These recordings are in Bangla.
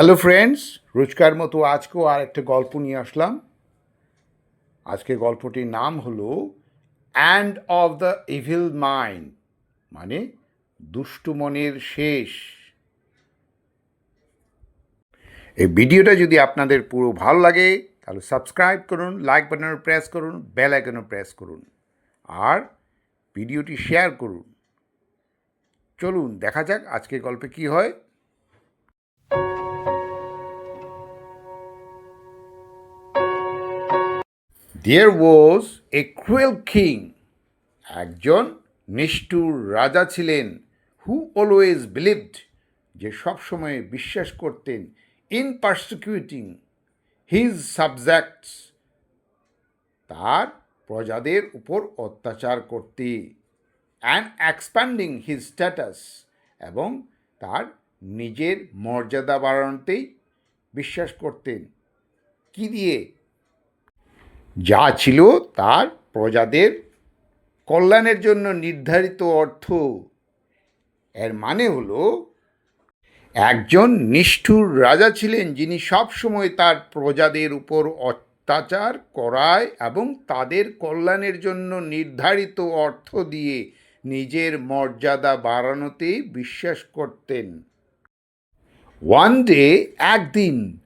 হ্যালো ফ্রেন্ডস রোজকার মতো আজকেও আর একটা গল্প নিয়ে আসলাম। আজকে গল্পটির নাম হলো end of the evil mind মানে দুষ্টু মনের শেষ। এই ভিডিওটা যদি আপনাদের পুরো ভালো লাগে, তাহলে সাবস্ক্রাইব করুন, লাইক বাটন প্রেস করুন, বেল আইকনও প্রেস করুন, আর ভিডিওটি শেয়ার করুন। চলুন, দেখা যাক আজকে গল্পে কি হয়। দেয়ার ওয়াজ এ ক্রুয়েল কিং একজন নিষ্ঠুর রাজা ছিলেন হু অলওয়েজ বিলিভড যে সবসময় বিশ্বাস করতেন ইন পার্সিকিউটিং হিজ সাবজেক্টস তার প্রজাদের উপর অত্যাচার করতে অ্যান্ড এক্সপ্যান্ডিং হিজ স্ট্যাটাস এবং তার নিজের মর্যাদা বাড়ানোতেই বিশ্বাস করতেন। কি দিয়ে? যা ছিল তার প্রজাদের কল্যাণের জন্য নির্ধারিত অর্থ। এর মানে হলো, একজন নিষ্ঠুর রাজা ছিলেন যিনি সবসময় তার প্রজাদের উপর অত্যাচার করায় এবং তাদের কল্যাণের জন্য নির্ধারিত অর্থ দিয়ে নিজের মর্যাদা বাড়ানোতে বিশ্বাস করতেন। ওয়ান ডে একদিন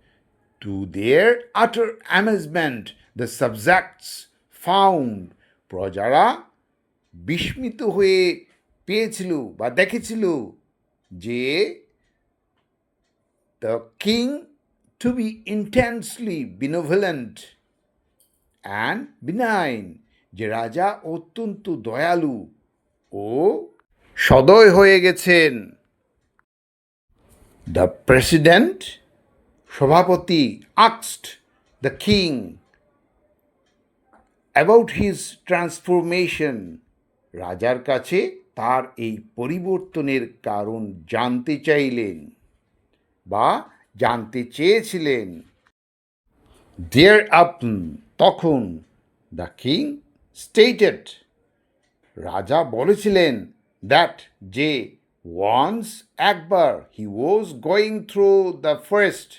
to their utter amazement the subjects found প্রজারা বিস্মিত হয়ে পেয়েছিল বা দেখেছিল যে the king to be intensely benevolent and benign যে রাজা অত্যন্ত দয়ালু ও সদয় হয়ে গেছেন। দ্য প্রেসিডেন্ট সভাপতি আক্সড the king about his transformation রাজার কাছে তার এই পরিবর্তনের কারণ জানতে চাইলেন বা জানতে চেয়েছিলেন। দেয়ার আপ তখন দ্য কিং স্টেটেড রাজা বলেছিলেন দ্যাট যে ওয়ান্স একবার he was going through the forest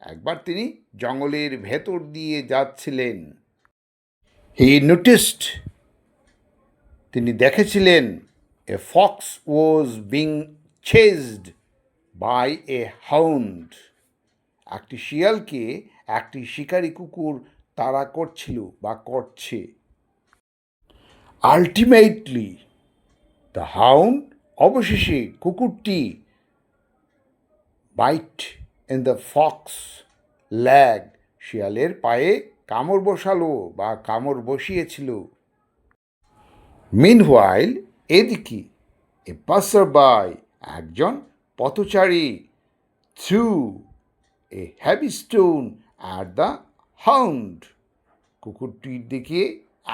একবার তিনি জঙ্গলের ভেতর দিয়ে যাচ্ছিলেন। হি নোটিসড তিনি দেখেছিলেন a fox was being chased by a hound একটি শিয়ালকে একটি শিকারী কুকুর তাড়া করছিল বা করছে। আলটিমেটলি দ্য হাউন্ড অবশেষে কুকুরটি bite in the fox leg শিয়ালের পায়ে কামড় বসালো বা কামড় বসিয়েছিল। মিনওয়াইল এদিকে এ পাসার বাই একজন পথচারী threw a heavy stone at the hound কুকুরটির দিকে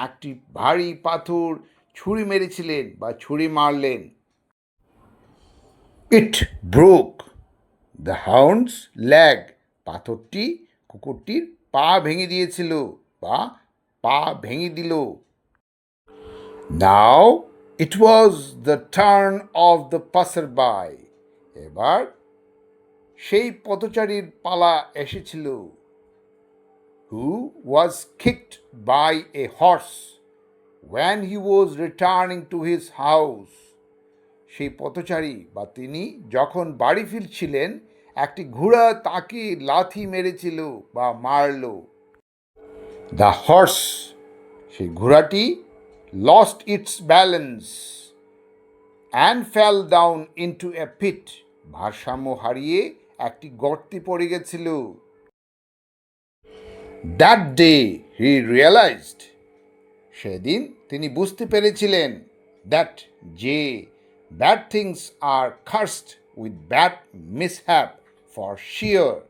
একটি ভারী পাথর ছুরি মেরেছিলেন বা ছুরি মারলেন। It broke the hound's leg পাথরটি কুকুরটির পা ভেঙে দিয়েছিল, বা পা ভেঙে দিল। Now it was the turn of the passer by এবার সেই পথচারীর পালা এসেছিল। Who was kicked by a horse when he was returning to his house সেই পথচারী বা তিনি যখন বাড়ি ফিরছিলেন একটি ঘোড়া তাকে লাথি মেরেছিল বা মারল। দ্য হর্স সেই ঘোড়াটি lost its balance and fell down into a pit ভারসাম্য হারিয়ে একটি গর্তে পড়ে গেছিল। দ্যাট ডে হি রিয়েলাইজড সেদিন তিনি বুঝতে পেরেছিলেন দ্যাট যে bad things are cursed with bad mishap for sure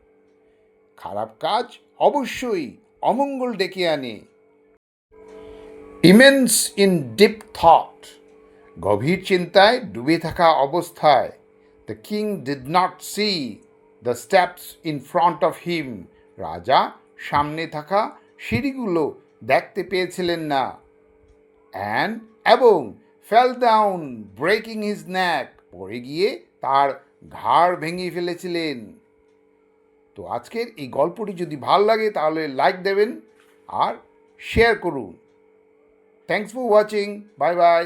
খারাপ কাজ অবশ্যই অমঙ্গল ডেকে আনে। ইমেন্স ইন ডিপ থট গভীর চিন্তায় ডুবে থাকা অবস্থায়। The king did not see the steps in front of him রাজা সামনে থাকা সিঁড়িগুলো দেখতে পেয়েছিলেন না। অ্যান্ড এবং fell down breaking his neck পড়ে গিয়ে তার ঘাড় ভেঙে ফেলেছিলেন। তো আজকের এই গল্পটি যদি ভালো লাগে, তাহলে লাইক দেবেন আর শেয়ার করুন। Thanks for watching bye bye